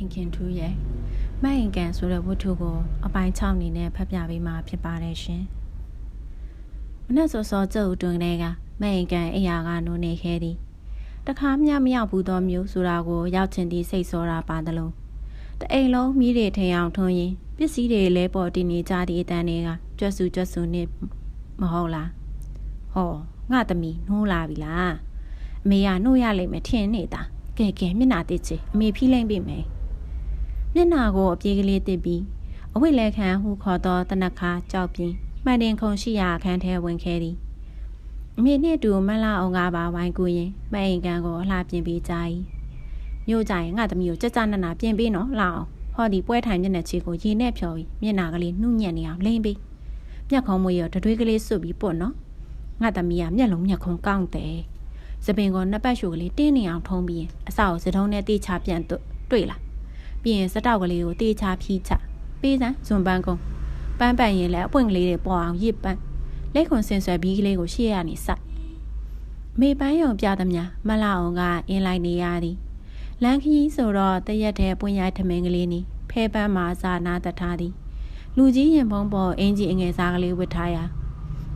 ခင်ခင်ထူးရဲ့မတ်ရင်ကန်ဆိုတဲ့ဝတ္ထုကို အပိုင်း6အနေနဲ့ဖတ်ပြပေးမှာဖြစ်ပါတယ်ရှင်။မနက်စောစောကြုတ်တွင်တဲ့ကမတ်ရင်ကန်အိယာကနိုးနေခဲ့သည်။တခါမှမရောက်ဘူးသောမျိုးဆိုတာကိုရောက်ချင်သည့်စိတ်စောတာပါသလုံးတအိမ်လုံးမိတွေထင်အောင်ထွန်းရင်ပစ္စည်းတွေလဲပေါ်တင်နေကြသည့်အတန်းတွေကကြွက်စုကြွက်စုနဲ့မဟုတ်လား။ဟောငါသမီးနှိုးလာပြီလား။အမေကနှိုးရလိမ့်မယ်ထင်နေတာ။ကဲကဲမျက်နာတစ်ချေအမေဖီးလိမ့်ပြီမယ် မျက်နာကိုအပြေးကလေးတစ်ပြီးအဝိလဲခံဟုခေါ်သောတနခါကြောက်ပြင်းမှန်တင်ခုံရှိရာအခန်းထဲဝင်ခဲ့သည်အမေနှင့်တူမလာအောင်ကပါဝိုင်းကူရင်မအိမ်ကန်ကိုအလှပြင်ပေးကြ၏မြို့ကြရင်ငါသမီးကိုကြကြနနာပြင်ပေးနော်လှအောင်ဟောဒီပွဲထိုင်မျက်နှာချီကိုရေနဲ့ဖြော်ပြီးမျက်နာကလေးနှုတ်ညံ့နေအောင်လိမ့်ပေးမျက်ခုံးမွေရောတတွေးကလေးစွတ်ပြီးပွတ်နော်ငါသမီးကမျက်လုံးမျက်ခုံးကောင်းတယ်စပင်ကနှစ်ပတ်ရှူကလေးတင်းနေအောင်ထုံးပြီးအစကိုစတုံးနဲ့တေးချပြန်တွေ့လာ ပြီးရင်စတောက်ကလေးကိုတေးချဖြီးချပေးစမ်းဇွန်ပန်းကုန်းပန်းပန်ရင်လည်းအပွင့်ကလေးတွေပေါ်အောင်ရစ်ပန်းလက်ခွန်ဆင်ဆွဲဘီးကလေးကိုရှေ့ရနေစိုက်မေပန်းယုံပြသမျှမလာအောင်ကအင်းလိုက်နေရသည်လန်ခီးဆိုတော့တရက်တဲ့ပွင့်ရိုက်ထမင်းကလေးနီဖဲပန်းမှာစာနာတထားသည်လူကြီးရင်ဖုံးပေါ်အင်ကြီးအငယ်စားကလေးဝတ်ထားရာ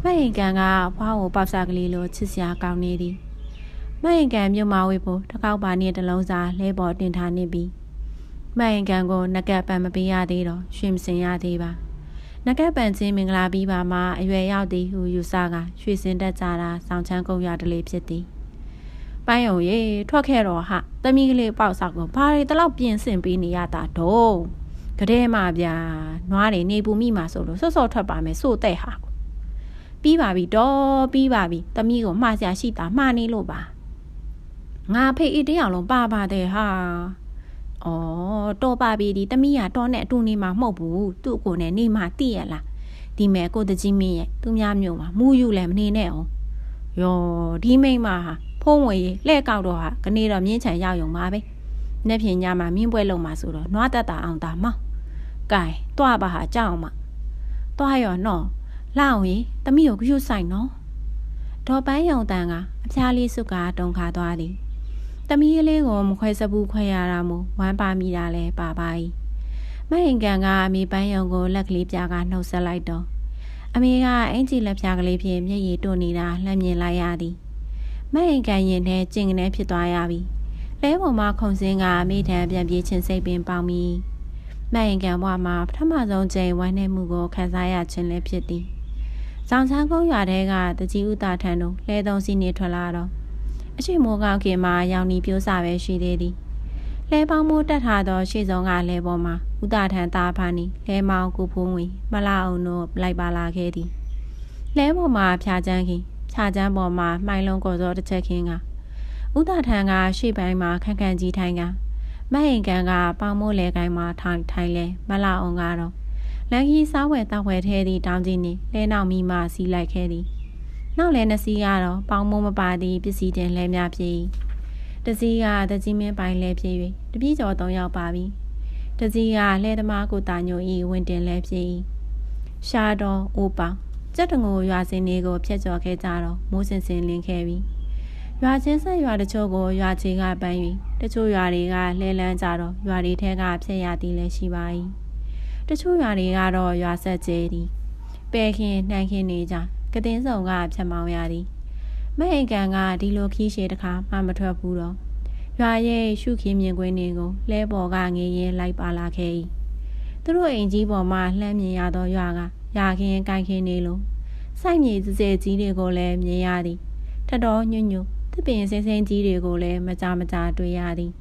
မဟင်ကန်ကဖွားကိုပေါက်စားကလေးလိုချစ်စရာကောင်းနေသည်မယင်ကန်မြို့မဝေဖို့တကောက်ပါနေတလုံးစာလဲပေါ်တင်ထားနေပြီ မယင်ကန်ကိုနကပ်ပန်မပေးရသေးတော့ရွှေမစင်ရသေးပါနကပ်ပန်ချင်းမင်္ဂလာပြီးပါမှအရွယ်ရောက်သည်ဟုယူဆကရွှေစင်တက်ကြတာဆောင်းချမ်းကုန်ရတလေးဖြစ်သည်ပိုင်းုံရေထွက်ခဲ့တော့ဟာတမီးကလေးပေါက်ဆောက်ကိုဘာတွေတလောက်ပြင်ဆင်ပေးနေရတာတော့ကတဲ့မှာဗျာနွားတွေနေပူမိမှာဆိုလို့စော့စော့ထွက်ပါမယ်စိုးတဲ့ဟာပြီးပါပြီတော့ပြီးပါပြီတမီးကိုမှားစရာရှိတာမှားနေလို့ပါငါဖေးအေးတယောက်လုံးပါပါတယ်ဟာ။ အော်တော့ပါပြီဒီတမီးကတော့နဲ့အတူနေမှာမဟုတ်ဘူး။သူ့ကိုနဲ့နေမှာတည့်ရလား။ဒီမဲ့ကိုတကြီးမင်းရဲ့သူများမျိုးမှာမူးယူလည်းမနေနဲ့အောင်။ယောဒီမိမဟာဖုံးဝေလှဲ့ကောက်တော့ဟာကနေတော့မြင်းချံရောက်ရုံပါပဲ။နေ့ဖြန်ညမှာမြင်းပွဲလုံးမှာဆိုတော့နွားတက်တာအောင်တာမောင်း။ကဲတွားပါဟာကြောက်မှ။တွားရောနော်။လာအောင်ရေတမီးကိုကြွဆိုင်နော်။ဒေါ်ပန်းယုံတန်ကအဖျားလေးစုကတုံခါသွားသည်။ သမီးလေးကိုမခွဲစဘူးခွဲရတာမို့ဝမ်းပါမိတာလဲပါပါ၏။မဟင်ကန်ကအမေပန်းယုံကိုလက်ကလေးပြာကနှုတ်ဆက်လိုက်တော့အမေကအင်ကြီးလက်ပြားကလေးဖြင့်မျက်ရည်တို့နေတာလှမ်းမြင်လိုက်ရသည်။မဟင်ကန်ရင်ထဲကျင်ကနေဖြစ်သွားရပြီ။လဲပေါ်မှာခုံစင်းကအမေထံပြန်ပြေးချင်းစိတ်ပင်ပေါင်ပြီးမဟင်ကန်ဘွားမှာပထမဆုံးချိန်ဝမ်းနည်းမှုကိုခံစားရခြင်းလည်းဖြစ်သည်။ဆောင်ချန်းကုန်းရွာထဲကတကြီးဥတာထံတို့လဲသုံးစီနေထွက်လာတော့ အရှိမိုးကောင်းခင်မှာရောင်နီပြိုးစာပဲရှိသေးသည်လဲပေါင်းမိုးတက်ထားသောရှေ့ဆုံးကလဲပေါ်မှာဥတာထန်သားဖာနီလဲမောင်ကိုဖုံးဝင်မလာအောင်တို့လိုက်ပါလာခဲ့သည်လဲပေါ်မှာဖြာချမ်းခင်ဖြာချမ်းပေါ်မှာမှိုင်လုံးကော်စောတစ်ချက်ခင်းကဥတာထန်ကရှေ့ပိုင်းမှာခန့်ခန့်ကြီးထိုင်ကမဟင်ကန်ကပေါင်းမိုးလဲကိုင်းမှာထိုင်ထိုင်လဲမလာအောင်ကတော့လန်ခီစားဝယ်တောက်ဝယ်ထဲသည့်တောင်းကြီးနှင့်လဲနောက်မိမှစီးလိုက်ခဲ့သည် နောက်လဲနှစ်စီးကတော့ပေါင်းမိုးမပါသည့်ပစ္စည်းတင်လဲများဖြစ်တစည်းကတကြီးမင်းပိုင်လဲဖြစ်၍တပြည့်ကျော်၃ယောက်ပါပြီတစည်းကလဲသမားကိုတာညိုဤဝင်တင်လဲဖြစ်ရှာတော်အိုးပေါင်ကြက်တငိုရွာစင်းလေးကိုဖျက်ကျော်ခဲ့ကြတော့မိုးစင်စင်လင်းခဲ့ပြီရွာချင်းဆက်ရွာတချို့ကိုရွာချေကပန်း၍တချို့ရွာတွေကလဲလန်းကြတော့ရွာတွေထဲကဖျက်ရသည်လည်းရှိပါ၏တချို့ရွာတွေကတော့ရွာဆက်ကျဲသည်ပဲခင်နှမ်းခင်းနေကြ ကတင်းစုံကဖြတ်မောင်းရသည်မဟိန်ကန်ကဒီလိုခီးရှည်တခါမှမထွက်ဘူးတော့ရွာရဲ့ရှုခင်းမြင်ကွင်းတွေကိုလဲပေါ်ကငေးရင်လိုက်ပါလာခဲ့၏သူတို့အိမ်ကြီးပေါ်မှာလှမ်းမြင်ရသောရွာကရာခင်းကိုင်ခင်းနေလို့စိုက်မြေစစဲကြီးတွေကိုလည်းမြင်ရသည်ထတော်ညွညွသပင်စင်းစင်းကြီးတွေကိုလည်းမကြမကြတွေ့ရသည်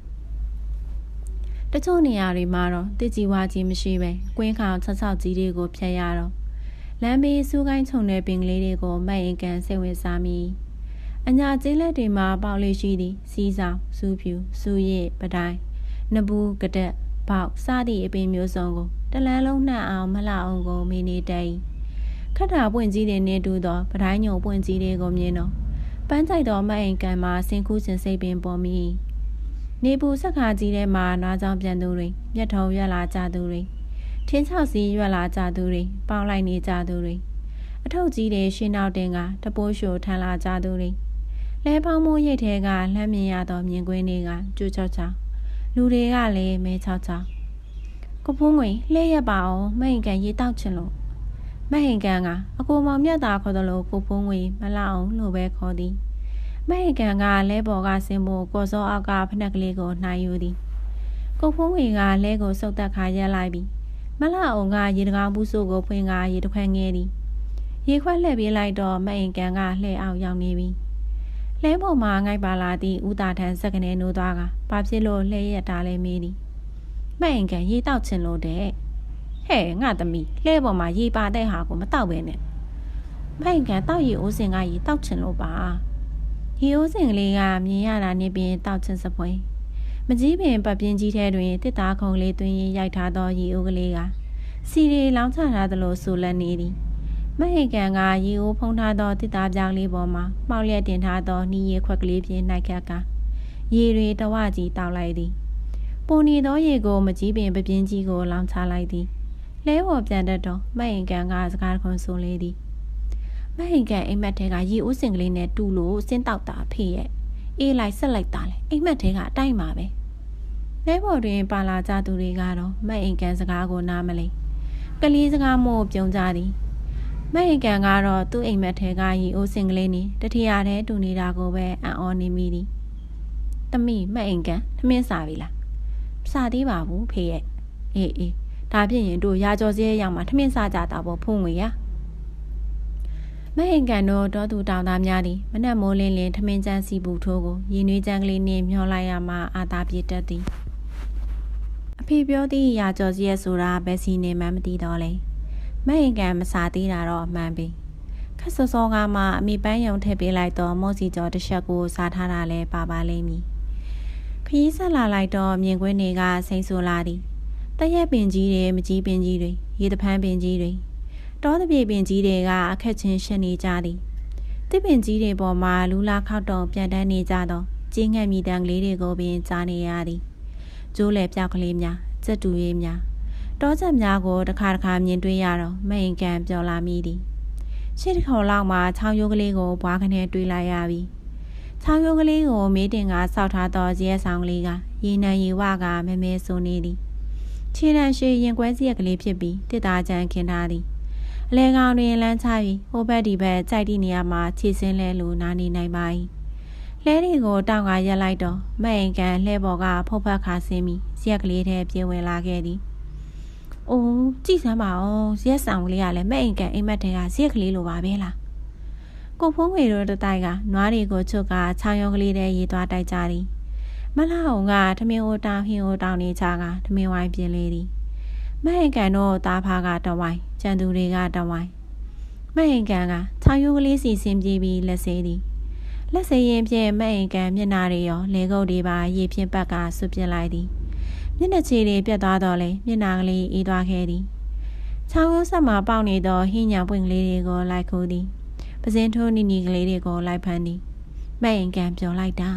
တချို့နေရာတွေမှာတော့တစ်ကြီးဝါကြီးမရှိပဲကွင်းခေါင်ဆက်ဆောက်ကြီးတွေကိုဖျက်ရတော့ လမ်းဘေးစူးကိုင်းခြုံတဲ့ပင်ကလေးတွေကိုမတ်ရင်ကန်စိတ်ဝင်စားမိအညာကျင်းလက်တွေမှာပေါက်လေးရှိသည်စီးဆောင်စူးဖြူစူးရစ်ပတိုင်းနဘူးကတက်ပေါက်စသည့်အပင်မျိုးစုံကိုတလန်းလုံးနှံ့အောင်မလှအောင်ကိုမိနေတိုင်ခတ်တာပွင့်ကြီးတွေနဲ့တူသောပတိုင်းညုံပွင့်ကြီးတွေကိုမြင်တော့ပန်းကြိုက်သောမတ်အိမ်ကန်မှာဆင်ကူးခြင်းစိတ်ပင်ပေါ်မိနေပူဆက်ခါကြီးထဲမှာနွားကြောင်ပြန်သူတွေမျက်ထုံရွက်လာကြသူတွေ ထင်းချောက်စီရွက်လာကြသူတွေပေါင်းလိုက်နေကြသူတွေအထုပ်ကြီးတွေရှင်းနောက်တင်ကတပိုးရှိုထန်လာကြသူတွေလဲပေါင်းမိုးရိတ်ထဲကလှမ်းမြင်ရသောမြင်ကွင်းတွေကကျူးချောက်ချောက်လူတွေကလည်းမဲချောက်ချောက်ကိုဖုံးငွေလှည့်ရပါအောင်မဟင်ကန်ရေတောက်ချင်လို့မဟင်ကန်ကအကိုမောင်မြတ်တာခေါ်တယ်လို့ကိုဖုံးငွေမလောက်အောင်လို့ပဲခေါ်သည်မဟင်ကန်ကလဲပေါ်ကဆင်းဖို့ကိုစောအောက်ကဖက်နှက်ကလေးကိုနှိုင်းယူသည်ကိုဖုံးငွေကလဲကိုစုပ်တက်ခါရက်လိုက်ပြီး မလောက်အောင်ကရေတကားဘူးဆိုးကိုဖွင့်ကရေတစ်ခွက်ငဲသည်ရေခွက်လှည့်ပြေးလိုက်တော့မဟင်ကန်ကလှည့်အောင်ရောက်နေပြီလဲပေါ်မှာငိုက်ပါလာသည့်ဥတာထန်စက်ကနေနိုးသွားကဘာဖြစ်လို့လှည့်ရတာလဲမေးသည်မှတ်ရင်ကန်ရေတောက်ချင်လို့တဲ့ဟဲ့ငါသမီးလှဲပေါ်မှာရေပါတဲ့ဟာကိုမတောက်ပဲနဲ့မှတ်ရင်ကန်တောက်ရေအိုးစင်ကရေတောက်ချင်လို့ပါရေအိုးစင်ကလေးကမြင်ရတာနေပြင်တောက်ချင်စပွဲ မကြီးပင်ပပြင်းကြီးထဲတွင်တစ်သားခုံလေးတွင်ရိုက်ထားသောရေအိုးကလေးကစီရီလောင်းချထားသလိုဆူလက်နေသည်မဟိကန်ကရေအိုးဖုံးထားသောတစ်သားပြောင်းလေးပေါ်မှာမှောက်လျက်တင်ထားသောနီးရဲခွက်ကလေးဖြင့်နှိုက်ခတ်ကရေတွေတဝကြီးတောက်လိုက်သည်ပုံနေသောရေကိုမကြီးပင်ပပြင်းကြီးကိုလောင်းချလိုက်သည်လဲဝေါ်ပြန်တတ်တော့မဟင်ကန်ကစကားတခွန်ဆိုလေသည်မဟင်ကန်အိမ်မက်ထဲကရေဦးစင်ကလေးနဲ့တူလို့စင်းတောက်တာဖေးရဲ့ အေးလိုက်ဆက်လိုက်တာလေအိမ်မက်ထဲကအတိုက်မှာပဲလဲဘော်တွင်ပါလာကြသူတွေကတော့မဟင်ကန်စကားကိုနားမလဲကလေးစကားမို့ပြုံကြသည်မဟင်ကန်ကတော့သူ့အိမ်မက်ထဲကရေဦးစင်ကလေးနဲ့တထရာထဲတူနေတာကိုပဲအံ့ဩနေမိသည်တမိမဟင်ကန်ထမင်းစားပြီလားစားသေးပါဘူးဖေရဲ့အေးအေးဒါဖြစ်ရင်တို့ရာကျော်စဲရောက်မှထမင်းစားကြတာပေါ့ဖုံငွေရ မဟင်ကန်တို့တောသူတောင်သားများသည်မနက်မိုးလင်းလင်းထမင်းချမ်းစီပူထိုးကိုရင်းနှွေးချမ်းကလေးနှင့်မျောလိုက်ရမှအာသာပြေတတ်သည်အဖေပြောသည့်ရာကျော်စဲဆိုတာဘယ်စီနေမှမသိတော့လေမဟင်ကန်မစားသေးတာတော့အမှန်ပဲခက်စောစောကမှအမိပန်းယုံထည့်ပေးလိုက်တော့မော့စီကျော်တစ်ချက်ကိုစားထားတာလဲပါပါလိမ့်မည်ခရီးဆက်လာလိုက်တော့မြင်ကွင်းတွေကစိမ့်ဆူလာသည်တရက်ပင်ကြီးတွေမကြီးပင်ကြီးတွေရေတဖန်းပင်ကြီးတွေ တောတပြေပင်ကြီးတွေကအခက်ချင်းရှင်းနေကြသည်တစ်ပင်ကြီးတွေပေါ်မှာလူလာခောက်တုံပြန်တန်းနေကြသောကျင်းငတ်မြည်တံကလေးတွေကိုပင်ကြားနေရသည်ကျိုးလေပြောက်ကလေးများစက်တူရေးများတောချက်များကိုတစ်ခါတစ်ခါမြင်တွေ့ရတော့မိန်ကန်ပြော်လာမိသည်ရှေ့တစ်ခေါက်လောက်မှာချောင်းရိုးကလေးကိုဘွားခနဲ့တွေ့လိုက်ရပြီချောင်းရိုးကလေးကိုမေးတင်ကစောက်ထားသောဇရဲဆောင်ကလေးကရေနံရေဝကမဲမဲဆိုနေသည်ခြေတံရှိရင်ကွဲစီရကလေးဖြစ်ပြီးတစ်သားချမ်းခင်းထားသည် အလဲကောင်တွင်လမ်းချပြီးဟိုဘက်ဒီဘက်ကြိုက်သည့်နေရာမှာခြေစင်းလဲလိုနားနေနိုင်ပါ၏လဲတွေကိုတောင်ကရက်လိုက်တော့မအိမ်ကန်လှဲပေါ်ကဖုတ်ဖက်ခါဆင်းပြီးစီရကလေးထဲပြေးဝင်လာခဲ့သည်။အိုးကြည့်စမ်းပါအောင်ဇက်ဆောင်ကလေးကလည်းမဲ့အိမ်ကန်အိမ်မက်တွေကဇက်ကလေးလိုပါပဲလား။ကိုဖုံးငွေတို့တတိုက်ကနွားတွေကိုချုပ်ကချောင်းရုံကလေးထဲရေးသွားတိုက်ကြသည်။မလာအောင်ကထမင်းအိုတောင်ဟင်းအိုတောင်နေချကထမင်းဝိုင်းပြင်းလေသည်။မဲ့အိမ်ကန်တို့သားဖားကတဝိုင်း ကျန်သူတွေကတဝိုင်းမဲ့အိမ်ကန်ကချောင်းရုံကလေးစီဆင်းပြေးပြီးလက်ဆေးသည်။လက်ဆေးရင်ဖြင့်မဲ့အိမ်ကန်မျက်နာတွေရောလေကုပ်တွေပါရေဖြင့်ပတ်ကဆွပြစ်လိုက်သည်။မျက်နှာချေတွေပြတ်သွားတော့လေမျက်နှာကလေးအေးသွားခဲ့သည်ချောင်းရိုးဆက်မှာပေါက်နေသောဟင်းညာပွင့်ကလေးတွေကိုလိုက်ခိုးသည်ပစင်းထိုးနီနီကလေးတွေကိုလိုက်ဖမ်းသည်မဲ့ရင်ကန်ပြောလိုက်တာ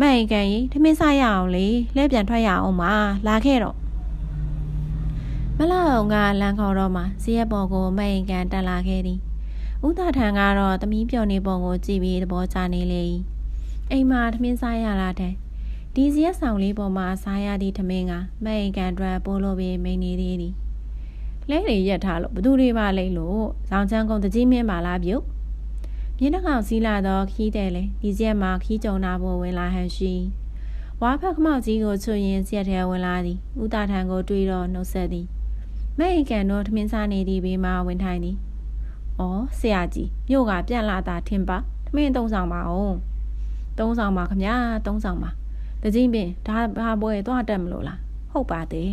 မဲ့ရင်ကန်ကြီးထမင်းစားရအောင်လေလဲပြန်ထွက်ရအောင်ပါလာခဲ့တော့မ လာအောင်ကလမ်းခေါ်တော့မှဇီးရပေါ်ကိုမဲ့ရင်ကန်တက်လာခဲ့သည်ဥဒထံကတော့သမီးပြော်နေပုံကိုကြည့်ပြီးသဘောကျနေလေ၏အိမ်မှာထမင်းစားရလာတဲ့ဒီစီရက်ဆောင်လေးပေါ်မှာစားရသည့်ထမင်းကမအိမ်ကန်အတွက်ပိုးလို့ပြီးမိန်နေသေးသည်လဲတွေရက်ထားလို့ဘသူတွေပါလိမ့်လို့ဇောင်းချမ်းကုန်းတကြီးမင်းပါလားပြုတ်မြင်းနှကောင်စီးလာတော့ခီးတယ်လေဒီစီရက်မှာခီးကြုံနာဖို့ဝင်လာဟန်ရှိဝါဖက်ခမောက်ကြီးကိုချွရင်စီရက်ထဲဝင်လာသည်ဥတာထံကိုတွေးတော့နှုတ်ဆက်သည် မဲအိမ်ကန်တို့ထမင်းစားနေသည့်ဘေးမှာဝင်ထိုင်သည်။အော်ဆရာကြီးမြို့ကပြန်လာတာထင်ပါထမင်းသုံးဆောင်ပါအောင်။သုံးဆောင်ပါခမညာသုံးဆောင်ပါတကြီးပင်ဒါဘာပွဲသွားတက်မလို့လားဟုတ်ပါသေး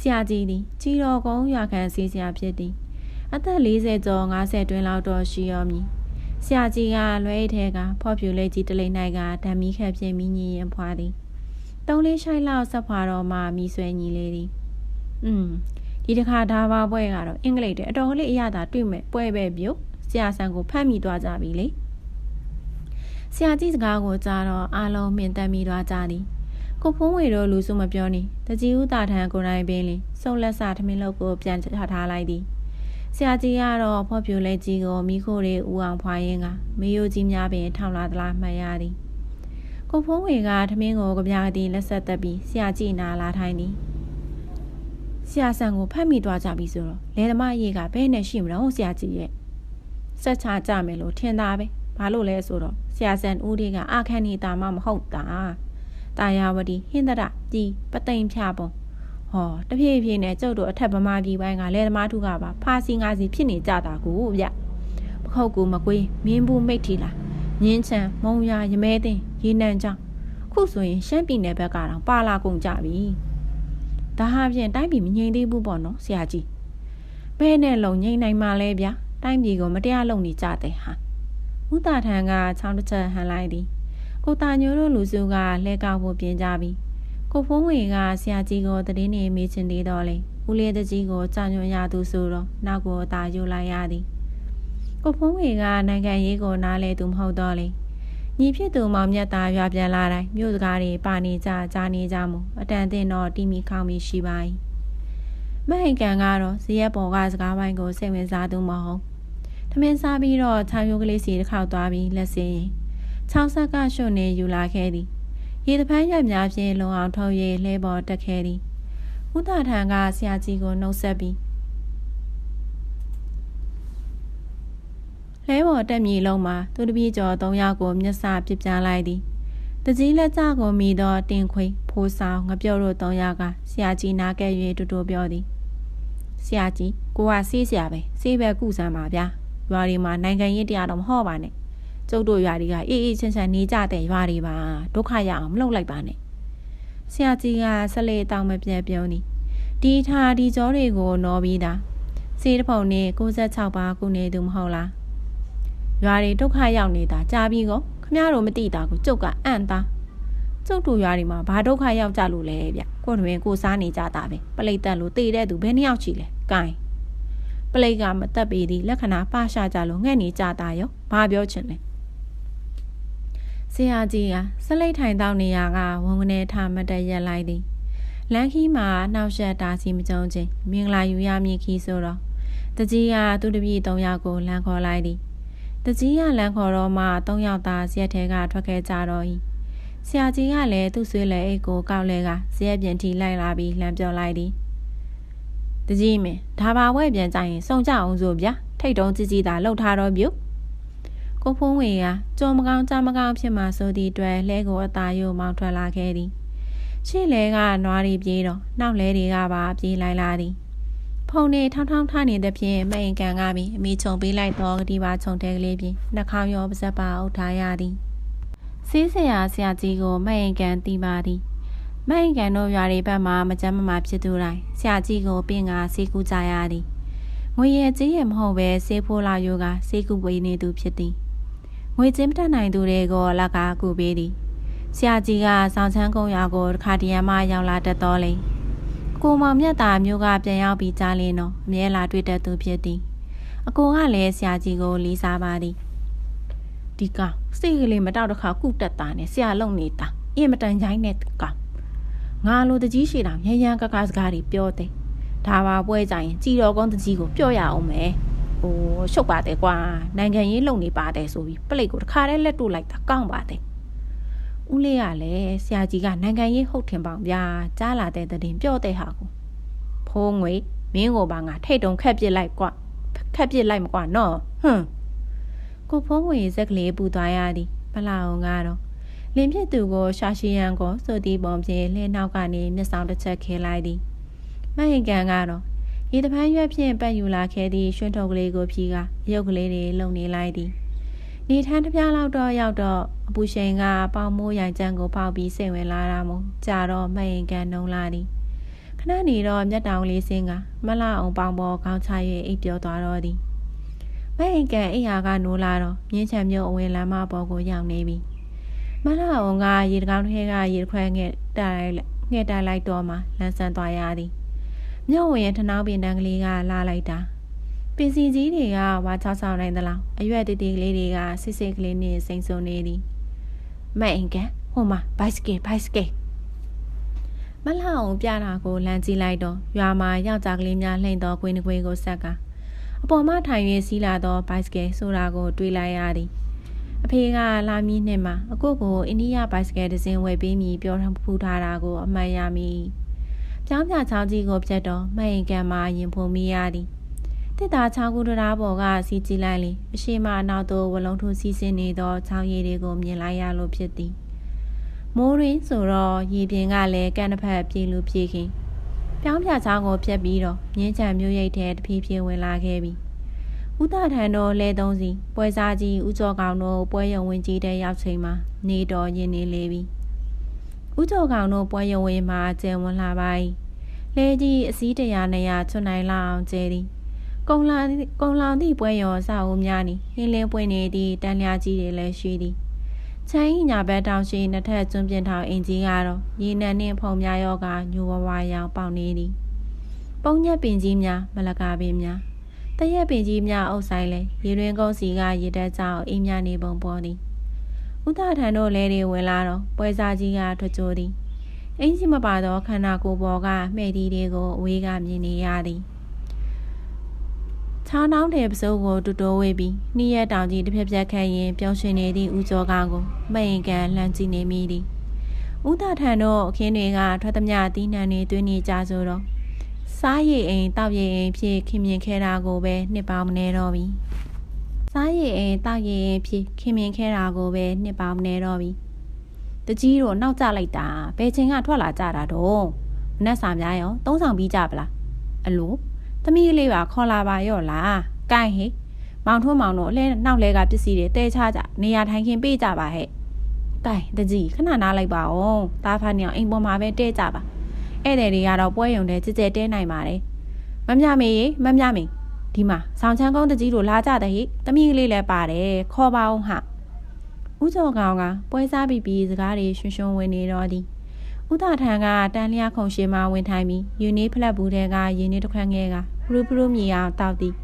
ဆရာကြီးသည်ကြီးတော်ကုန်းရွာခံစီဆရာဖြစ်သည်အသက်40ကျော်50တွင်လောက်တော့ရှိရောမည်ဆရာကြီးကလွဲထဲကဖော့ဖြူလေးကြီးတလိမ့်၌ကဓာမီခက်ပြင်းမိညီရင်ဖွာသည်တုံးလေးရှိုက်လောက်ဆက်ဖွာတော့မှမိဆွဲညီလေးသည်อืม ဒီတစ်ခါဒါဘာပွဲကတော့အင်္ဂလိပ်တဲ့အတော်လေးအရသာတွေ့မဲ့ပွဲပဲပြုတ်ဆရာဆန်ကိုဖမ်းမိသွားကြပြီလေဆရာကြီးစကားကိုကြားတော့အားလုံးမြင်တမ်းမိသွားကြသည်ကိုဖုံးဝေတို့လူစုမပြောနေတကြီးဦးတာထံကိုတိုင်းပင်လင်စုံလက်စာထမင်းလုပ်ကိုပြန်ချထားလိုက်သည်ဆရာကြီးကတော့ဖော့ပြိုလက်ကြီးကိုမိခိုးတွေဦးအောင်ဖွာရင်းကမေယိုကြီးများပင်ထောင်လာသလားမှတ်ရသည်ကိုဖုံးဝေကထမင်းကိုကြပြားသည်လက်ဆက်သက်ပြီးဆရာကြည့်နာလာထိုင်သည် ဆရာဆန်ကိုဖတ်မိသွားကြပြီဆိုတော့လယ်သမားရေးကဘဲနဲ့ရှိမလို့ဆရာကြည့်ရဲ့စက်ချကြမယ်လို့ထင်တာပဲဘာလို့လဲဆိုတော့ဆရာဆန်ဦးလေးကအခန်းနေတာမှမဟုတ်တာတာယာဝတီဟင်းတရပြည်ပသိမ်ဖြာပုံဟောတဖြည်းဖြည်းနဲ့ကျုပ်တို့အထက်ဗမာပြည်ပိုင်းကလယ်သမားထုကပါဖာစီငါစီဖြစ်နေကြတာကိုဗျပခုတ်ကူမကွေးမင်းဘူးမိတ်ထီလာငင်းချံမုံရရမဲသိန်းရေနံကြောင်ခုဆိုရင်ရှမ်းပြည်နယ်ဘက်ကတော့ပါလာကုန်ကြပြီ ဒါဟာဖြင့်တိုင်းပြည်မငြိမ်သေးဘူးပေါ့နော်ဆရာကြီးဘဲနဲ့လုံငြိမ်နိုင်မှလဲဗျာတိုင်းပြည်ကိုမတရားလုပ်နေကြတဲ့ဟာဥတာထံကချောင်းတစ်ချက်ဟန်လိုက်သည်ကိုတာညိုတို့လူစုကလဲကောက်ဖို့ပြင်ကြပြီကိုဖုံးဝေကဆရာကြီးကိုတည်နေမေးချင်သေးတော့လေဦးလေးတကြီးကိုကြာညွန်ရသူဆိုတော့နောက်ကိုအသာယူလိုက်ရသည်ကိုဖုံးဝေကနိုင်ငံရေးကိုနားလဲသူမဟုတ်တော့လေ ညီဖြစ်သူမောင်မြတ်သားရွာပြန်လာတိုင်းမြို့စကားတွေပါနေကြကြားနေကြမှုအတန်တင်တော့တီမီခေါင်းမီရှိပါ၏မဟိကန်ကတော့ဇရက်ပေါ်ကစကားပိုင်းကိုစိတ်ဝင်စားသူမဟုတ်ထမင်းစားပြီးတော့ချောင်းရိုးကလေးစီတစ်ခေါက်သွားပြီးလက်စင်းချောင်းဆက်ကရွှွနေယူလာခဲ့သည်ရေတပန်းရက်များဖြင့်လုံအောင်ထုတ်၍လှဲပေါ်တက်ခဲ့သည်ဥဒထံကဆရာကြီးကိုနှုတ်ဆက်ပြီး လဲပေါ်တက်မြေလုံးမှာသူတပည့်ကျော်၃ယောက်ကိုမျက်စာပြစ်ပြလိုက်သည်တကြီးလက်ကြကိုမိသောတင်ခွေဖိုးဆောင်ငပြုတ်တို့၃ယောက်ကဆရာကြီးနားကဲ့၍တူတူပြောသည်ဆရာကြီးကိုကဆေးဆရာပဲဆေးပဲကုစမ်းပါဗျာရွာတွေမှာနိုင်ငံရေးတရားတော့မဟော့ပါနဲ့ကျုပ်တို့ရွာတွေကအေးအေးချမ်းချမ်းနေကြတဲ့ရွာတွေပါဒုက္ခရအောင်မလုပ်လိုက်ပါနဲ့ဆရာကြီးကဆက်လေတောင်းမပြတ်ပြုံးသည်ဒီထားဒီကြောတွေကိုနော်ပြီးသားစေးတဖုံနဲ့66ပါကုနေသူမဟုတ်လား ရွာတွေဒုက္ခရောက်နေတာကြာပြီကောခမရတို့မသိတာကိုကျုပ်ကအံ့သားကျုပ်တို့ရွာတွေမှာဘာဒုက္ခရောက်ကြလို့လဲဗျကိုတွင်ကိုစားနေကြတာပဲပလိတ်တက်လို့တည်တဲ့သူဘယ်နှယောက်ချီလဲဂိုင်းပလိတ်ကမတက်ပေသည်လက္ခဏာပရှာကြလို့ငှက်နေကြတာရောဘာပြောချင်လဲဆရာကြီးကစလိတ်ထိုင်တောင်းနေရကဝုံကနေထမတက်ရက်လိုက်သည်လမ်းခီးမှာနှောက်ရက်တာစီမကြုံချင်းမင်္ဂလာယူရမည်ခီးဆိုတော့တကြီးကသူ့တပည့်၃ယောက်ကိုလမ်းခေါ်လိုက်သည် တကြီးကလမ်းခေါ်တော့မှ၃ယောက်သားဇက်ထဲကထွက်ခဲ့ကြတော့၏ဆရာကြီးကလည်းသူ့ဆွေးလေအိတ်ကိုကောက်လဲကဇက်ပြင်ထိလိုက်လာပြီးလှမ်းပြောလိုက်သည်တကြီးမင်းဒါပါဝဲပြန်ကြရင်စုံကြအောင်ဆိုဗျာထိတ်တုံးကြီးကြီးသာလှုပ်ထားတော့ပြုတ်ကိုဖုံးဝေကကြောမကောင်းကြမကောင်းဖြစ်မှဆိုသည့်အတွက်လဲကိုအသာယုံမောင်းထွက်လာခဲ့သည်ရှေ့လဲကနွားရီပြေးတော့နောက်လဲတွေကပါပြေးလိုက်လာသည် ဖုန်နေထောင်းထောင်းထားနေတဲ့ဖြင့်မိန်ကန်ကပြီးအမိချုံပေးလိုက်တော့ဒီပါချုံတဲကလေးပြင်နှာခေါင်းရောပါဇက်ပါအုပ်ထားရသည်စေးဆရာဆရာကြီးကိုမိန်ကန်တီးပါသည်မိန်ကန်တို့ရွာတွေဘက်မှာမကြမ်းမမာဖြစ်သူတိုင်းဆရာကြီးကိုပြင်ကစေးကူကြရသည်ငွေရကြီးရမဟုတ်ပဲစေးဖိုးလာယိုကစေးကူပေးနေသူဖြစ်သည်ငွေချင်းမတတ်နိုင်သူတွေကိုလက်ကကူပေးသည်ဆရာကြီးကဆောင်းချမ်းကုန်းရွာကိုတစ်ခါတည်းမှရောက်လာတတ်တော်လိမ့် ကိုမောင်မြတ်တာမျိုးကပြန်ရောက်ပြီးကြားလင်းတော့အမြဲလာတွေ့တတ်သူဖြစ်သည်အကိုကလည်းဆရာကြီးကိုလေးစားပါသည်ဒီကောင်စိတ်ကလေးမတောက်တစ်ခါကုတက်တာနဲ့ဆရာလုံနေတာအင်မတန်ရိုင်းတဲ့ကောင်ငါလိုတကြီးရှိတာမြန်ရန်ကကစကားတွေပြောတယ်ဒါပါပွဲကြရင်ကြည်တော်ကောင်းတကြီးကိုပြောရအောင်မယ်ဟိုရှုပ်ပါတယ်ကွာနိုင်ငံရေးလုံနေပါတယ်ဆိုပြီးပလိတ်ကိုတခါတည်းလက်တို့လိုက်တာကောင်းပါတယ် ဦးလေးကလည်းဆရာကြီးကနိုင်ငံရေးဟုတ်ထင်ပေါင်ဗျာကြားလာတဲ့တဲ့တင်ပြောတဲ့ဟာကိုဖိုးငွေမင်းကိုပါငါထိတ်တုံခက်ပစ်လိုက်ကွခက်ပစ်လိုက်မကွာနော်ဟွန်းကိုဖိုးငွေဇက်ကလေးပူသွားရသည်ပလာအောင်ကတော့လင်းဖြစ်သူကိုရှာရှိရန်ကိုစိုးတီးပုံဖြင့်လှင်းနောက်ကနေမျက်စောင်တစ်ချက်ခဲလိုက်သည်မဟင်ကန်ကတော့ရေတပန်းရွက်ဖြင့်ပတ်ယူလာခဲ့သည့်ရွှင်ထုတ်ကလေးကိုဖြီးကရုပ်ကလေးတွေလုံနေလိုက်သည် နေထန်းတစ်ပြားလောက်တော့ရောက်တော့အပူရှိန်ကပေါင်မိုးရိုင်ချမ်းကိုပေါက်ပြီးစိတ်ဝင်လာတာမို့ကြာတော့မရင်ကန်နှုံလာသည်ခဏနေတော့မျက်တောင်လေးစင်းကမလှအောင်ပေါင်ပေါ်ခေါင်းချ၍အိပ်ပျော်သွားတော့သည်မရင်ကန်အိယာကနိုးလာတော့မြင်းချံမြို့အဝင်လမ်းမပေါ်ကိုရောက်နေပြီမလှအောင်ကရေတကောင်းထဲကရေခွဲငှက်တိုက်ငှက်တိုက်လိုက်တော့မှလန်းဆန်းသွားရသည်မြို့ဝင်ထနောင်းပင်တန်းကလေးကလာလိုက်တာ ပင်စီကြီးတွေကဝါချောက်ဆောင်နိုင်သလားအရွက်တေးတေးကလေးတွေကစစ်စစ်ကလေးနဲ့စိမ့်စုံနေသည်မအင်ကန်ဟိုမှာဘိုက်စကေဘိုက်စကေမလှအောင်ပြတာကိုလမ်းကြည့်လိုက်တော့ရွာမှာယောက်ျားကလေးများလှိမ့်သောကွင်းကွင်းကိုဆက်ကအပေါ်မှထိုင်၍စီးလာသောဘိုက်စကေဆိုတာကို တွေးလိုက်ရသည်အဖေကလာမီးနှစ်မှာအကိုကိုအိန္ဒိယဘိုက်စကယ်တစ်စင်းဝယ်ပေးမိပြောထဖူးထားတာကို အမှတ်ရမိပြောင်းပြချောင်းကြီးကိုဖြတ်တော့မအိမ်ကံမှာရင်ဖုန်မိရသည် တစ်သားချောင်းကူတရာပေါ်ကစီကြည့်လိုက်လေအရှိမအနောက်သို့ဝလုံးထိုးစီးဆင်းနေသောချောင်းရည်တွေကိုမြင်လိုက်ရလို့ဖြစ်သည်မိုးရင်းဆိုတော့ရေပြင်ကလည်းကန့်တစ်ဖက်ပြေလူပြေခင်ပြောင်းပြချောင်းကိုဖြတ်ပြီးတော့မြင်းချံမျိုးရိတ်ထဲတဖြည်းဖြည်းဝင်လာခဲ့ပြီဦးတာထန်တော်လဲသုံးစီပွဲစားကြီးဦးကျော်ကောင်တို့ပွဲရုံဝင်ကြီးတဲ့ရောက်ချိန်မှာနေတော်ရင်နေလေပြီဦးကျော်ကောင်တို့ပွဲရုံဝင်မှာကျဲဝင်လာပါ၏လဲကြီးအစည်းတရာနေရာချွတ်နိုင်လောက်အောင်ကျဲသည် ကုံလာကုံလောင်သည့်ပွဲရောအစအုံများနီဟင်းလင်းပွင့်နေသည့်တန်လျာကြီးတွေလည်းရှိသည်ချမ်းဤညာဘက်တောင်ရှိနှစ်ထပ်ကျွန်းပြင်းထောင်အင်ကြီးကတော့ရေနံနှင့်ဖုံများရောကညိုဝဝရောင်ပေါက်နေသည်ပုံညက်ပင်ကြီးများမလကာပင်များတရက်ပင်ကြီးများအုပ်ဆိုင်လဲရေတွင်ကုန်းစီကရေတက်ကြောင်အိမ်များနေပုံပေါ်သည်ဥဒထန်တို့လဲတွေဝင်လာတော့ပွဲစားကြီးကထွက်ကြိုးသည်အင်းကြီးမပါသောခန္ဓာကိုယ်ပေါ်ကမှဲ့တီးတွေကိုအဝေးကမြင်နေရသည် ချားနှောင်းတဲ့ပစိုးကိုတူတိုးဝေးပြီးနှီးရတောင်ကြီးတစ်ဖြက်ဖြက်ခတ်ရင်ပျော်ရွှင်နေသည့်ဦးကျော်ကောင်ကိုမိန်ကန်လှမ်းကြည့်နေမိသည်ဦးသာထန်တို့အခင်းတွေကထွက်သမျှတီးနှံတွေတွင်းနေကြဆိုတော့စားရည်အိမ်တောက်ရည်အိမ်ဖြစ်ခင်မြင်ခဲ့တာကိုပဲနှစ်ပေါင်းမနေတော့ပြီစားရည်အိမ်တောက်ရည်အိမ်ဖြစ်ခင်မြင်ခဲ့တာကိုပဲနှစ်ပေါင်းမနေတော့ပြီတကြီးတို့နောက်ကျလိုက်တာဘယ်ချိန်ကထွက်လာကြတာတော့မနှက်စာများရောသုံးဆောင်ပြီးကြပလားအလို သမီးလေးပါခေါ်လာပါရော့လား။ကိုင်းဟေမောင်ထွန်းမောင်တို့အလဲနောက်လဲကပစ္စည်းတွေတဲချကြနေရာထိုင်ခင်းပေးကြပါဟဲ့။ကိုင်းတကြီးခဏနားလိုက်ပါဦး။တားဖာနေအောင်အိမ်ပေါ်မှာပဲတဲကြပါ။ဧည့်သည်တွေကတော့ပွဲရုံတဲ့ကြည်ကြဲတဲနိုင်ပါတယ်။မမြမေရေမမြမေဒီမှာဆောင်းချမ်းကုန်းတကြီးတို့လာကြတဲ့ဟိသမီးလေးလည်းပါတယ်ခေါ်ပါအောင်ဟာ။ဦးကျော်ကောင်ကပွဲစားပြီးပြီးစကားတွေရွှွှွှဝင်နေတော့သည်။ ဦးသာထန်ကတန်လျာခုံရှိမှဝင်ထိုင်ပြီးယူနီဖလက်ဘူးတဲကရင်းနေတစ်ခွက်ငယ်ကဖရူဖရူမြေအောင်တောက်သည်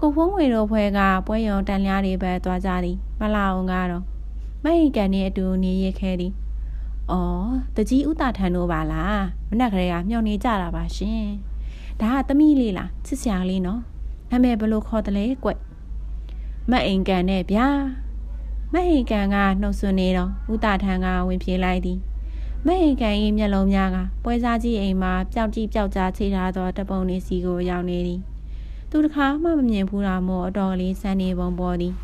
ကိုဖုံးဝေတို့ဖွဲကပွဲရုံတန်လျာတွေပဲသွားကြသည်မလာအောင်ကတော့မဟိကန်နဲ့အတူနေရခဲ့သည်အော်တကြီးဦးသာထန်တို့ပါလားမနက်ကလေးကမျောနေကြတာပါရှင်ဒါကသမီးလေးလားချစ်စရာလေးနော်နာမည်ဘလို့ခေါ်တယ်လဲကွမအိမ်ကန်နဲ့ဗျာမဟိကန်ကနှုတ်ဆွနေတော့ဦးတာထန်ကဝင်ပြေးလိုက်သည် မဟိကန်၏မျက်လုံးများကပွဲစားကြီးအိမ်မှာပျောက်ကြည့်ပျောက်ကြားချိထားသောတပုံလေးစီကိုရောက်နေသည်သူတစ်ခါမှမမြင်ဘူးတာမို့အတော်လေးစမ်းနေပုံပေါ်သည်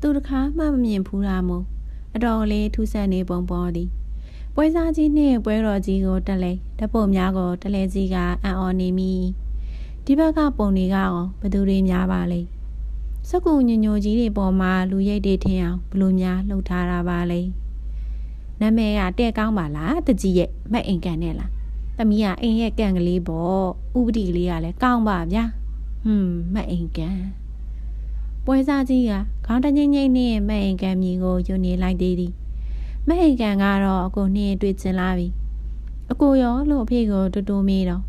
သူတစ်ခါမှမမြင်ဘူးတာမို့အတော်လေးထူးဆန်းနေပုံပေါ်သည်ပွဲစားကြီးနှင့်ပွဲတော်ကြီးကိုတက်လဲတပုံများကိုတလဲကြီးကအံ့ဩနေမိဒီဘက်ကပုံတွေကရောဘသူတွေများပါလဲစကူညညိုကြီးတွေပေါ်မှာလူရိတ်တွေထင်အောင်ဘလို့များလှုပ်ထားတာပါလဲ နာမည်ကတဲ့ကောင်းပါလားတကြီးရဲ့မက်အိမ်ကန်နဲ့လားသမီးကအိမ်ရဲ့ကန်ကလေးပေါ့ဥပတိလေးကလည်းကောင်းပါဗျာဟွန်းမက်အိမ်ကန်ပွဲစားကြီးကခေါင်းတငိမ့်ငိမ့်နဲ့မက်အိမ်ကန်မြည်ကိုယူနေလိုက်သေးသည်မက်အိမ်ကန်ကတော့အကိုနှင်းတွေ့ချင်လာပြီအကိုရောလို့အဖေကိုတူတူမေးတော့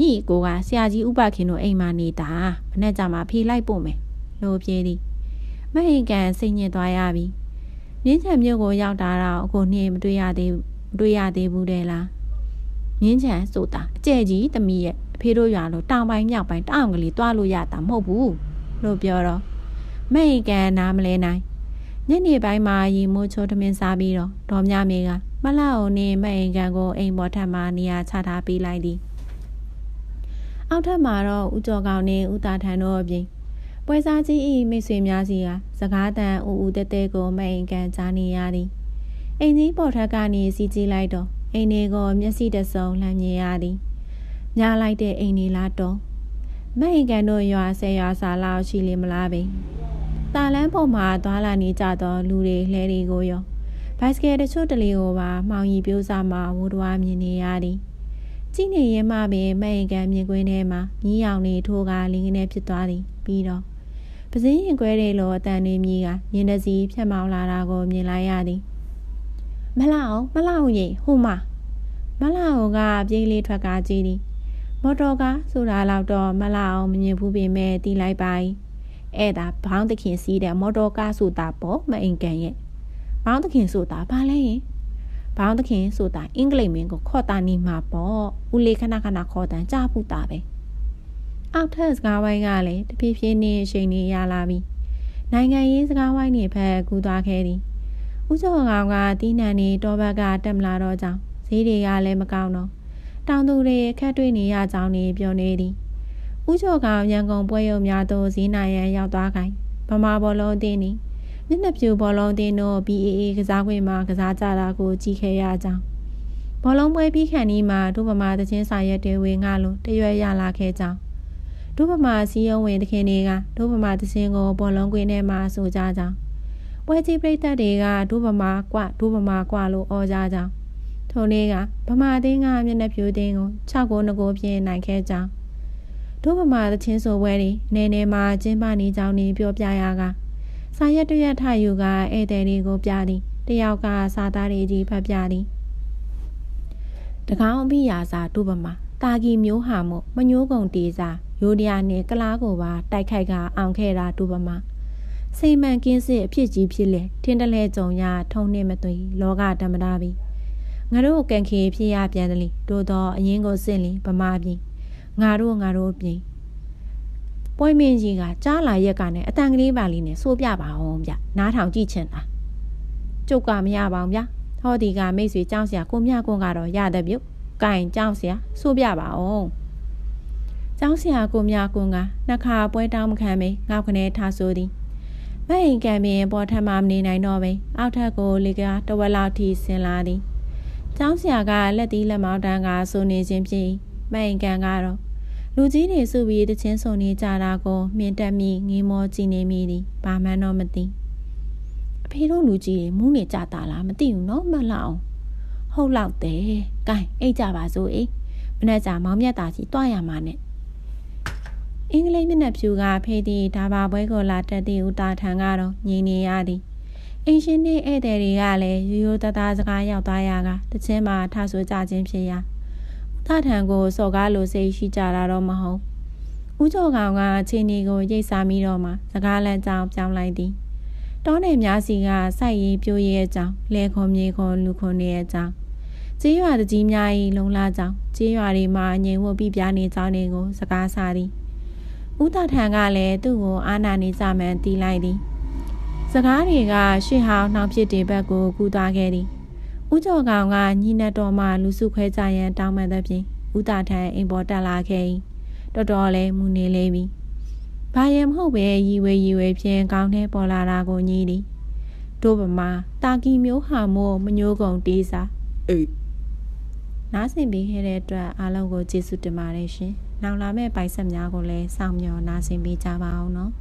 ညီကိုကဆရာကြီးဥပခင်တို့အိမ်မှာနေတာမနဲ့ကြမှာဖေးလိုက်ပို့မယ်လို့ပြေးသည်မဟင်ကန်စိတ်ညစ်သွားရပြီ မြင်းချံမြို့ကိုရောက်တာတော့အခုနှင်းမတွေ့ရသေးမတွေ့ရသေးဘူးတဲ့လားမြင်းချံဆိုတာအကျဲကြီးတမီးရဲ့အဖေတို့ရွာလို့တောင်ပိုင်းမြောက်ပိုင်းတောင်ကလေးတွားလို့ရတာမဟုတ်ဘူးလို့ပြောတော့မိတ်ကန်နားမလဲနိုင်ညနေပိုင်းမှာရီမိုးချိုးထမင်းစားပြီးတော့ဒေါ်မြမေကမလှအောင်နေမိတ်ကန်ကိုအိမ်ပေါ်ထပ်မှနေရာချထားပေးလိုက်သည်အောက်ထပ်မှာတော့ဦးကျော်ကောင်နဲ့ဦးတာထန်တို့အပြင် ပွဲစားကြီး၏မိတ်ဆွေများစီကစကားတန်အူအူတဲတဲကိုမအိမ်ကန်ကြားနေရသည်အိမ်ကြီးပေါ်ထက်ကနေစီကြည့်လိုက်တော့အိမ်လေးကိုမျက်စိတစုံလှမ်းမြင်ရသည်ညားလိုက်တဲ့အိမ်လေးလားတော့မအိမ်ကန်တို့ရွာဆယ်ရွာစာလောက်ရှိလေမလားပင်တာလန်းပေါ်မှာသွားလာနေကြသောလူတွေလှဲတွေကိုရောဘိုက်စကယ်တချို့တလေကိုပါမှောင်ရီပြိုးစားမှာဝိုးတွားမြင်နေရသည်ကြည့်နေရင်မှပင်မအိမ်ကန်မြင်ကွင်းထဲမှာမြီးရောင်နေထိုးကလင်းကနေဖြစ်သွားသည်ပြီးတော့ ပစင်းရင်ခွဲတဲ့လိုအတန်တွေမြည်ကရင်တစီဖြတ်မောင်းလာတာကိုမြင်လိုက်ရသည်မလှအောင်မလှအောင်ရေဟိုမှာမလှအောင်ကပြေးလေးထွက်ကားကြည့်သည်မော်တော်ကားဆိုတာတော့တော့မလှအောင်မမြင်ဘူးပေမဲ့တီးလိုက်ပါ၏အဲ့ဒါဘောင်းသခင်စီးတဲ့မော်တော်ကားဆိုတာပေါ့မအိမ်ကန်ရဲ့ဘောင်းသခင်ဆိုတာဘာလဲရင်ဘောင်းသခင်ဆိုတာအင်္ဂလိပ်မင်းကိုခေါ်တာနေမှာပေါ့ဦးလေးခဏခဏခေါ်တန်ကြားဖို့တာပဲ အောက်ထက်စကားဝိုင်းကလည်းတဖြည်းဖြည်းနဲ့အချိန်ကြီးရလာပြီနိုင်ငံရေးစကားဝိုင်းတွေဖက်ကူးသွားခဲ့သည်ဦးကျော်ကောင်ကတီးနှံနေတောဘက်ကတက်မလာတော့ကြောင်းဈေးတွေကလည်းမကောင်းတော့တောင်သူတွေခက်တွေ့နေရကြောင်းနေပြောနေသည်ဦးကျော်ကောင်ရန်ကုန်ပွဲရုံများသို့ဈေးနိုင်ရန်ရောက်သွားခိုင်ဗမာဘောလုံးအသင်းနီမျက်နှာပြူဘောလုံးအသင်းတို့ BAA ကစားခွင့်မှာကစားကြတာကိုကြည့်ခဲ့ရကြောင်းဘောလုံးပွဲပြီးခန့်ဒီမှာဒုဗမာတချင်းစာရက်တွေဝင်ငါလို့တရွဲ့ရလာခဲ့ကြောင်း ဒုဗမာစီယုံဝင်သခင်တွေကဒုဗမာတချင်းကိုဘောလုံးကွင်းထဲမှာဆိုကြကြောင်းပွဲကြီးပြိသက်တွေကဒုဗမာကွဒုဗမာကွလို့អော်ကြကြောင်းထိုနေ့ကဗမာသင်းကမျက်နှာပြူသင်းကို6ကို2ကိုပြင်နိုင်ခဲ့ကြောင်းဒုဗမာတချင်းဆိုပွဲတွေနေနေမှာကျင်းပနေကြောင်းနေပြောပြရကစာရက်တရက်ထယူကဧည့်သည်တွေကိုပြသည်တယောက်ကစာသားတွေကြီးဖတ်ပြသည်တကောင်းအပိယာစာဒုဗမာတာကီမျိုးဟာမို့မညိုးကုံတေးစာ ရိုးဒီယာနဲ့ကလားကိုပါတိုက်ခိုက်ကအောင်ခဲ့တာဒုဗမာစိတ်မှန်ကင်းစစ်အဖြစ်ကြီးဖြစ်လေထင်းတလဲကြုံရထုံနှင့်မသွေလောကဓမ္မတာပြီငါတို့ကန်ခေဖြစ်ရပြန်တယ်လီတို့တော့အရင်ကိုစင့်လီဗမာပြည်ငါတို့ငါတို့ပြည်ပွဲမင်းကြီးကကြားလာရက်ကနဲ့အတန်ကလေးပါလေးနဲ့စိုးပြပါအောင်ဗျနားထောင်ကြည့်ချင်တာကျုပ်ကမရပါဘူးဗျဟောဒီကမိတ်ဆွေကြောင်းစရာကိုမြကွန်းကတော့ရတဲ့ပြုတ်ကင်ကြောင်းစရာစိုးပြပါအောင် ကျောင်းဆရာကိုမြကွန်းကနှစ်ခါပွဲတောင်းမခံမေငေါက်ခနဲထားဆိုသည်မအိမ်ကံပင်ပေါ်ထမမနေနိုင်တော့ပဲအောက်ထက်ကိုလေကတဝက်လောက်ထိဆင်းလာသည်ကျောင်းဆရာကလက်သီးလက်မောင်းတန်းကဆိုနေခြင်းဖြင့်မအိမ်ကံကတော့လူကြီးတွေစုပြီးတချင်းဆုံနေကြတာကိုမြင်တက်မိငေးမောကြည့်နေမိသည်ဘာမှန်းတော့မသိအဖေတို့လူကြီးတွေမူးနေကြတာလားမသိဘူးနော်မလောက်အောင်ဟုတ်လောက်တယ်။ကဲအိတ်ကြပါစို့အိမနေ့ကမောင်မြတ်သားကြီးတွားရမှာနဲ့ အင်္ဂလိပ်မျက်နှာဖြူကဖေးသည့်ဒါဘာပွဲကိုလာတက်သည့်ဦးတာထံကတော့ငြိမ်နေရသည်အင်ရှင်နှင့်ဧည့်သည်တွေကလည်းရိုးရိုးသားသားစကားရောက်သွားရကတချင်းမှထဆိုကြခြင်းဖြစ်ရာဦးတာထံကိုစော်ကားလိုစိတ်ရှိကြတာတော့မဟုတ်ဦးကျော်ကောင်ကခြေနေကိုရိတ်စားပြီးတော့မှစကားလမ်းကြောင်းပြောင်းလိုက်သည်တောနယ်များစီကစိုက်ရည်ပြိုးရဲ့အကြောင်းလဲခွန်မြေခွန်လူခွန်ရဲ့အကြောင်းကျေးရွာတကြီးများ၏လုံလာကြောင်းကျေးရွာတွေမှာငြိမ်ဝတ်ပြီးပြနေကြောင်းတွေကိုစကားစားသည် ဦးတာထံကလည်းသူ့ကိုအာနာနေကြမှန်တီးလိုက်သည်စကားတွေကရှေ့ဟောင်းနှောင်ဖြစ်တဲ့ဘက်ကိုကူးသွားခဲ့သည်ဦးကျော်ကောင်ကညီနက်တော်မှလူစုခွဲကြရန်တောင်းပန်သဖြင့်ဦးတာထံအိမ်ပေါ်တက်လာခဲ့၏တော်တော်လေးမူနေလေးပြီဘာရင်မဟုတ်ပဲရီဝဲရီဝဲဖြင့်ကောင်းထဲပေါ်လာတာကိုညီးသည်တို့ဗမာတာကီမျိုးဟာမို့မညိုးကုန်တေးစာအေးနားဆင်ပေးခဲ့တဲ့အတွက်အားလုံးကိုကျေးဇူးတင်ပါတယ်ရှင်။ နောက်လာမယ့်ပိုက်ဆက်များကိုလည်းစောင့်မျှော်နားဆင်ပေးကြပါအောင်နော်။